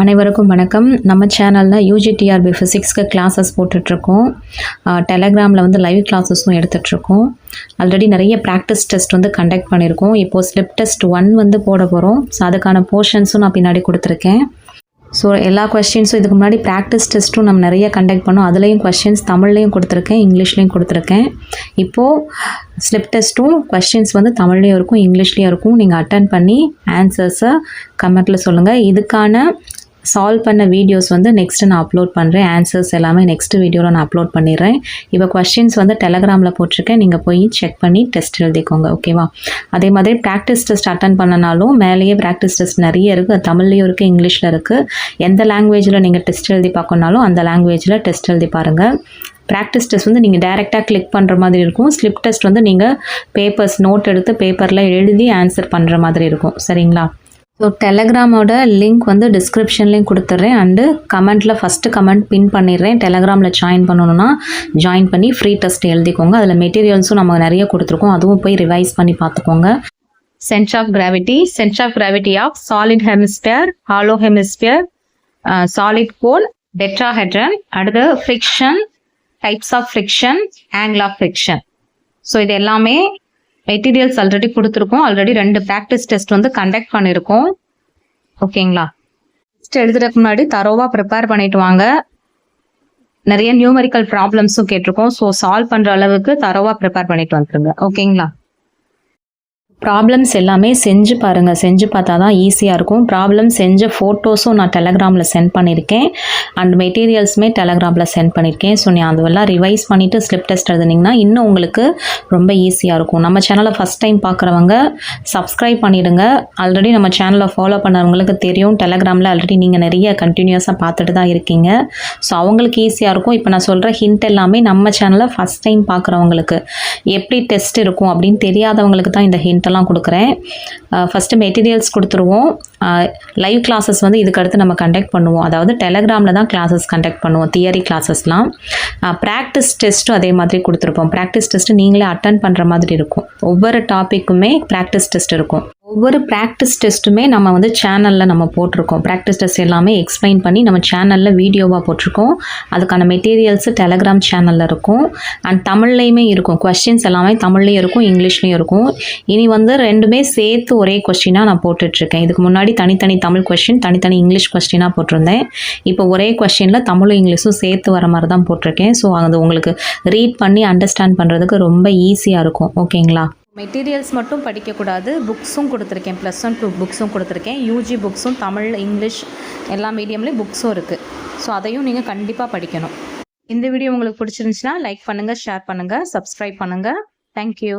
அனைவருக்கும் வணக்கம். நம்ம சேனலில் யூஜிடிஆர்பி ஃபிசிக்ஸ்க்கு கிளாஸஸ் போட்டுட்ருக்கோம். டெலகிராமில் வந்து லைவ் கிளாஸஸும் எடுத்துகிட்ருக்கோம் ஆல்ரெடி நிறைய ப்ராக்டிஸ் டெஸ்ட் வந்து கண்டக்ட் பண்ணியிருக்கோம் இப்போது ஸ்லிப் டெஸ்ட் ஒன் வந்து போட போகிறோம் ஸோ அதுக்கான போர்ஷன்ஸும் நான் பின்னாடி கொடுத்துருக்கேன். ஸோ எல்லா கொஸ்டின்ஸும் இதுக்கு முன்னாடி ப்ராக்டிஸ் டெஸ்ட்டும் நம்ம நிறைய கண்டக்ட் பண்ணோம். அதுலேயும் கொஸ்டின்ஸ் தமிழ்லேயும் கொடுத்துருக்கேன் இங்கிலீஷ்லேயும் கொடுத்துருக்கேன். இப்போது ஸ்லிப் டெஸ்ட்டும் கொஸ்டின்ஸ் வந்து தமிழ்லேயும் இருக்கும் இங்கிலீஷ்லேயும் இருக்கும். நீங்கள் அட்டன் பண்ணி ஆன்சர்ஸை கமெண்ட்டில் சொல்லுங்கள் இதுக்கான சால்வ் பண்ண வீடியோஸ் வந்து நெக்ஸ்ட்டு நான் அப்லோட் பண்ணுறேன் ஆன்சர்ஸ் எல்லாமே நெக்ஸ்ட்டு வீடியோவில் நான் அப்லோட் பண்ணிடுறேன். இப்போ கொஷின்ஸ் வந்து டெலகிராமில் போட்டிருக்கேன். நீங்கள் போய் செக் பண்ணி டெஸ்ட் எழுதிக்கோங்க ஓகேவா அதே மாதிரி ப்ராக்டிஸ் டெஸ்ட் அட்டன் பண்ணனாலும் மேலேயே ப்ராக்டிஸ் டெஸ்ட் நிறைய இருக்குது தமிழ்லேயும் இருக்குது இங்கிலீஷில் இருக்குது எந்த லாங்குவேஜில் நீங்கள் டெஸ்ட் எழுதி பார்க்கணுனாலும் அந்த லாங்குவேஜில் டெஸ்ட் எழுதி பாருங்கள் ப்ராக்டிஸ் டெஸ்ட் வந்து நீங்கள் டேரெக்டாக கிளிக் பண்ணுற மாதிரி இருக்கும். ஸ்லிப் டெஸ்ட் வந்து நீங்கள் பேப்பர்ஸ் நோட் எடுத்து பேப்பரில் எழுதி ஆன்சர் பண்ணுற மாதிரி இருக்கும். சரிங்களா? ஸோ டெலகிராமோட லிங்க் வந்து டிஸ்கிரிப்ஷன்லேயும் கொடுத்துட்றேன் அண்டு கமெண்ட்டில் ஃபஸ்ட்டு கமெண்ட் பின் பண்ணிடுறேன். டெலகிராமில் ஜாயின் பண்ணணுன்னா ஜாயின் பண்ணி ஃப்ரீ டெஸ்ட் எழுதிக்கோங்க. அதில் மெட்டீரியல்ஸும் நம்ம நிறைய கொடுத்துருக்கோம். அதுவும் போய் ரிவைஸ் பண்ணி பார்த்துக்கோங்க. Centre of gravity centre of gravity of solid hemisphere hollow hemisphere solid cone tetrahedron அடுத்து friction types of friction angle of friction so இது எல்லாமே மெட்டீரியல்ஸ் ஆல்ரெடி கொடுத்துருக்கோம். ஆல்ரெடி ரெண்டு ப்ராக்டிஸ் டெஸ்ட் வந்து கண்டக்ட் பண்ணியிருக்கோம் ஓகேங்களா? டெஸ்ட் எழுதுறதுக்கு முன்னாடி தரோவாக ப்ரிப்பேர் பண்ணிட்டு வாங்க. நிறைய நியூமரிக்கல் ப்ராப்ளம்ஸும் கேட்டிருக்கோம். ஸோ சால்வ் பண்ணுற அளவுக்கு தரோவாக ப்ரிப்பேர் பண்ணிட்டு வந்துருங்க. ஓகேங்களா? ப்ராப்ளம்ஸ் எல்லாமே செஞ்சு பாருங்கள் செஞ்சு பார்த்தா தான் ஈஸியாக இருக்கும். ப்ராப்ளம் செஞ்ச ஃபோட்டோஸும் நான் டெலகிராமில் சென்ட் பண்ணியிருக்கேன் அண்ட் மெட்டீரியல்ஸுமே டெலகிராமில் சென்ட் பண்ணியிருக்கேன் ஸோ நீ அதுவெல்லாம் ரிவைஸ் பண்ணிவிட்டு ஸ்லிப் டெஸ்ட் எழுதுனீங்கன்னா இன்னும் உங்களுக்கு ரொம்ப ஈஸியாக இருக்கும். நம்ம சேனலை ஃபஸ்ட் டைம் பார்க்குறவங்க சப்ஸ்கிரைப் பண்ணிவிடுங்க ஆல்ரெடி நம்ம சேனலை ஃபாலோ பண்ணவங்களுக்கு தெரியும். டெலகிராமில் ஆல்ரெடி நீங்கள் நிறைய கண்டினியூஸாக பார்த்துட்டு தான் இருக்கீங்க. ஸோ அவங்களுக்கு ஈஸியாக இருக்கும். இப்போ நான் சொல்கிற ஹிண்ட் எல்லாமே நம்ம சேனலை ஃபஸ்ட் டைம் பார்க்குறவங்களுக்கு எப்படி டெஸ்ட் இருக்கும் அப்படின்னு தெரியாதவங்களுக்கு தான் இந்த ஹிண்ட் எல்லாம் கொடுக்குறேன். ஃபஸ்ட்டு மெட்டீரியல்ஸ் கொடுத்துருவோம். லைவ் கிளாஸஸ் வந்து இதுக்கடுத்து நம்ம கண்டக்ட் பண்ணுவோம். அதாவது டெலகிராமில் தான் கிளாஸஸ் கண்டக்ட் பண்ணுவோம் தியரி கிளாஸஸ்லாம் ப்ராக்டிஸ் டெஸ்ட்டும் அதே மாதிரி கொடுத்துருப்போம். ப்ராக்டிஸ் டெஸ்ட்டு நீங்களே அட்டன் பண்ணுற மாதிரி இருக்கும். ஒவ்வொரு டாப்பிக்குமே ப்ராக்டிஸ் டெஸ்ட் இருக்கும். ஒவ்வொரு ப்ராக்டிஸ் டெஸ்ட்டுமே நம்ம வந்து சேனலில் நம்ம போட்டிருக்கோம். ப்ராக்டிஸ் டெஸ்ட் எல்லாமே எக்ஸ்பிளைன் பண்ணி நம்ம சேனலில் வீடியோவாக போட்டிருக்கோம். அதுக்கான மெட்டீரியல்ஸு டெலகிராம் சேனலில் இருக்கும். அண்ட் தமிழ்லேயுமே இருக்கும். கொஷின்ஸ் எல்லாமே தமிழ்லேயும் இருக்கும் இங்கிலீஷ்லேயும் இருக்கும். இனி வந்து ரெண்டுமே சேர்த்து ஒரே கொஸ்டினாக நான் போட்டுட்ருக்கேன். இதுக்கு முன்னாடி தனித்தனி தமிழ் கொஸ்டின் தனித்தனி இங்கிலீஷ் கொஸ்டினாக போட்டிருந்தேன். இப்போ ஒரே கொஸ்டினில் தமிழும் இங்கிலீஷும் சேர்த்து வர மாதிரி தான் போட்டிருக்கேன். ஸோ அது உங்களுக்கு ரீட் பண்ணி அண்டர்ஸ்டாண்ட் பண்ணுறதுக்கு ரொம்ப ஈஸியாக இருக்கும். ஓகேங்களா மெட்டீரியல்ஸ் மட்டும் படிக்கக்கூடாது. புக்ஸும் கொடுத்துருக்கேன். ப்ளஸ் ஒன் டூ புக்ஸும் கொடுத்துருக்கேன். யூஜி புக்ஸும் தமிழ் இங்கிலீஷ் எல்லா மீடியம்லேயும் புக்ஸும் இருக்குது ஸோ அதையும் நீங்கள் கண்டிப்பாக படிக்கணும். இந்த வீடியோ உங்களுக்கு பிடிச்சிருந்துச்சுன்னா லைக் பண்ணுங்கள் ஷேர் பண்ணுங்கள் சப்ஸ்கிரைப் பண்ணுங்கள் தேங்க்யூ